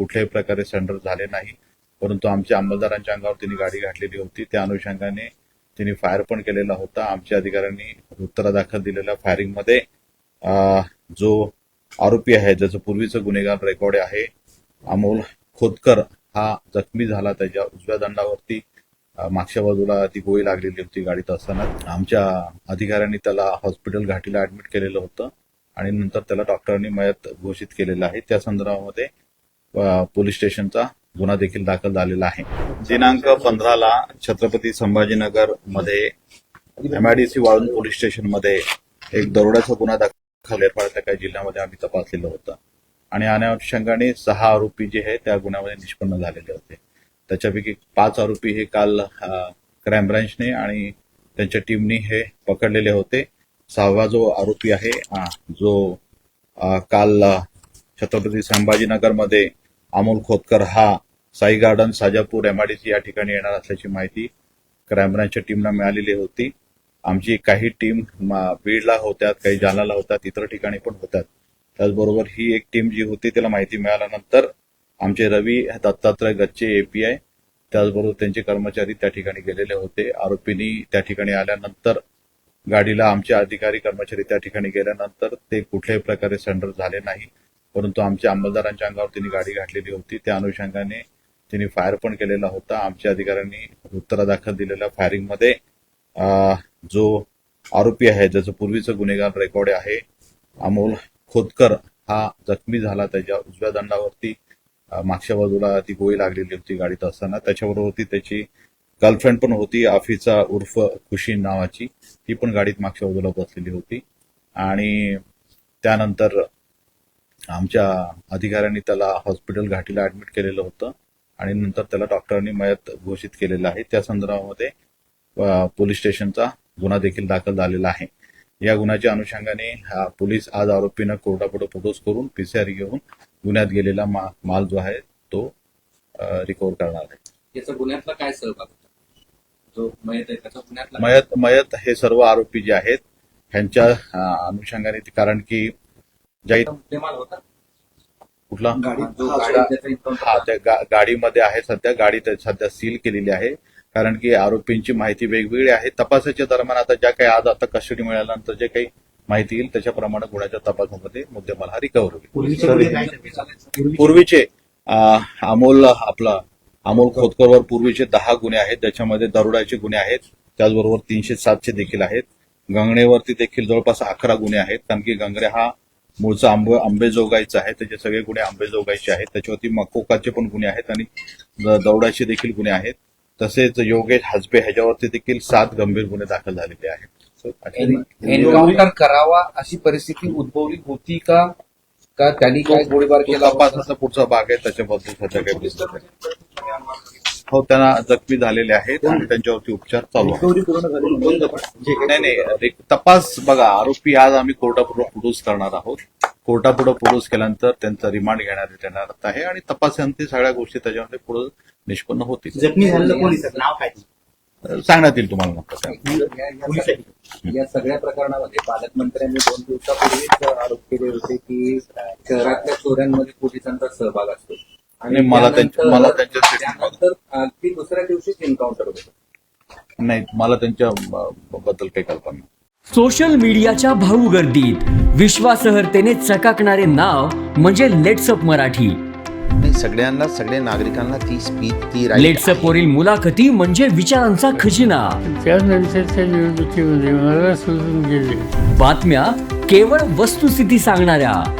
कुठल्याही प्रकारे सरेंडर झाले नाही. परंतु आमच्या अंमलदारांच्या अंगावर त्यांनी गाडी घातलेली होती. त्या अनुषंगाने त्यांनी फायर पण केलेला होता. आमच्या अधिकाऱ्यांनी उत्तरादाखल दिलेल्या फायरिंगमध्ये जो आरोपी आहे ज्याचं पूर्वीचं गुन्हेगार रेकॉर्ड आहे अमोल खोतकर हा जखमी झाला. त्याच्या उजव्या दंडावरती मागच्या बाजूला ती गोळी लागलेली होती गाडीत असताना. आमच्या अधिकाऱ्यांनी त्याला हॉस्पिटल घाटीला ऍडमिट केलेलं होतं आणि नंतर त्याला डॉक्टरांनी मयत घोषित केलेलं आहे. त्या संदर्भामध्ये पोलीस स्टेशनचा गुन्हा देखील दाखल झालेला आहे. दिनांक पंधराला छत्रपती संभाजीनगरमध्ये एमआयडीसी वाळून पोलीस स्टेशनमध्ये एक दरोड्याचा गुन्हा दाखल काही जिल्ह्यामध्ये आम्ही तपासलेलं होतं. आणि अनुषंगाने सहा आरोपी जे आहे त्या गुन्ह्यामध्ये निष्पन्न झालेले होते. त्याच्यापैकी पाच आरोपी हे काल क्राईम ब्रांचने आणि त्यांच्या टीमने हे पकडलेले होते. सहावा जो आरोपी आहे जो काल छत्रपती संभाजीनगरमध्ये अमोल खोतकर हा साई गार्डन साजापूर एमआयडीसी या ठिकाणी येणार असल्याची माहिती क्राईम ब्रांचच्या टीमला मिळालेली होती. आमची काही टीम बीडला होत्या काही जालनाला होतात इतर ठिकाणी पण होत्या त्याचबरोबर ही एक टीम जी होती त्याला माहिती मिळाल्यानंतर आमचे रवी दत्तात्रय गच्चे एपीआय त्याचबरोबर त्यांचे कर्मचारी त्या ठिकाणी गेलेले होते. आरोपींनी त्या ठिकाणी आल्यानंतर गाडीला आमचे अधिकारी कर्मचारी त्या ठिकाणी गेल्यानंतर ते कुठल्याही प्रकारे सेंडर झाले नाही. परंतु आमच्या अंमलदारांच्या अंगावर त्यांनी गाडी घातलेली होती. त्या अनुषंगाने त्यांनी फायर पण केलेला होता. आमच्या अधिकाऱ्यांनी उत्तरादाखल दिलेल्या फायरिंगमध्ये जो आरोपी आहे ज्याचं पूर्वीचं गुन्हेगार रेकॉर्ड आहे अमोल खोतकर हा जखमी झाला. त्याच्या उजव्या दंडावरती मागच्या बाजूला ती गोळी लागलेली होती गाडीत असताना. त्याच्याबरोबर त्याची गर्लफ्रेंड पण होती आफिचा उर्फ खुशी नावाची. ती पण गाडीत मागच्या बाजूला बसलेली होती. आणि त्यानंतर आमच्या अधिकाऱ्यांनी त्याला हॉस्पिटल घाटीला ऍडमिट केलेलं होतं आणि नंतर त्याला डॉक्टरांनी मयत घोषित केलेलं आहे. त्या संदर्भामध्ये पोलीस स्टेशनचा गुन्हा देखील दाखल झालेला आहे. या गुन्ह्याच्या अनुषंगाने पोलीस आज आरोपीनं कोर्टापुढे प्रपोज करून पीसीआर घेऊन गुन्ह्यात गेलेला मा- माल जो आहे तो रिकव्हर करणार आहे. याचा गुन्ह्यातला काय सहभाग जो मयत मयत मयत हे सर्व आरोपी जे आहेत ह्यांच्या अनुषंगाने कारण की ज्या मुद्देमाल होता. कुठला? हा त्या गाडीमध्ये आहे सध्या. गाडी सध्या सील केलेली आहे. कारण की आरोपींची माहिती वेगवेगळी आहे. तपासाच्या दरम्यान आता ज्या काही आज आता कस्टडी मिळाल्यानंतर जे काही माहिती येईल त्याच्याप्रमाणे गुन्ह्याच्या तपासामध्ये मुद्देमाल हा रिकव्हर होईल. पूर्वीचे अमोल आपला अमोल खोतकरवर पूर्वीचे दहा गुन्हे आहेत. त्याच्यामध्ये दरोड्याचे गुन्हे आहेत. त्याचबरोबर तीनशे सातशे देखील आहेत. गंगणेवरती देखील जवळपास अकरा गुन्हे आहेत. कारण की गंगणे हा मूळचा आंबे आंबेजोगाईचा आहे त्याचे सगळे गुन्हे आंबेजोगाईचे आहेत. त्याच्यावरती मकोकाचे पण गुन्हे आहेत आणि दौडाचे देखील गुन्हे आहेत. तसेच योगेश हजबे ह्याच्यावरती देखील सात गंभीर गुन्हे दाखल झालेले आहेत. एन्काउंटर करावा अशी परिस्थिती उद्भवली होती का? का त्यांनी काय गोळीबार केला पुढचा भाग आहे त्याच्याबद्दल हो त्यांना जखमी झालेले आहेत आणि त्यांच्यावरती उपचार चालू आहेत. रिकव्हरी पूर्ण झाली. दोन दफा. जे काही नाही तपास बघा. आरोपी आज आम्ही कोर्टापुढे पुरुष करणार आहोत. कोर्टापुढे पुरुष केल्यानंतर त्यांचा रिमांड घेण्यात येणार आहे आणि तपासांती सगळ्या गोष्टी त्याच्यामध्ये पुढे निष्पन्न होतील. जखमी झालेलं नाव काय? सांगण्यात येईल तुम्हाला. या सगळ्या प्रकरणामध्ये पालकमंत्र्यांनी दोन दिवसापूर्वीच आरोप केले होते की शहरातल्या चोऱ्यांमध्ये पोलिसांचा सहभाग असतो. आणि मला त्यांच्या- मला त्यांच्या अगदी दुसऱ्या दिवशीच एन्काउंटर होतं. नाही मला त्यांच्या बद्दल काही कल्पना नाही. सोशल मीडियाच्या भाऊ गर्दीत विश्वासार्हतेने चकाकणारे नाव म्हणजे लेट्सअप मराठी. नाही सगळ्यांना सगळ्या नागरिकांना ती स्पीच ती लेट्सअप वरील मुलाखती म्हणजे विचारांचा खजिना. त्यानंतरच्या निवडणुकीमध्ये मला सोडून गेले. बातम्या केवळ वस्तुस्थिती सांगणाऱ्या.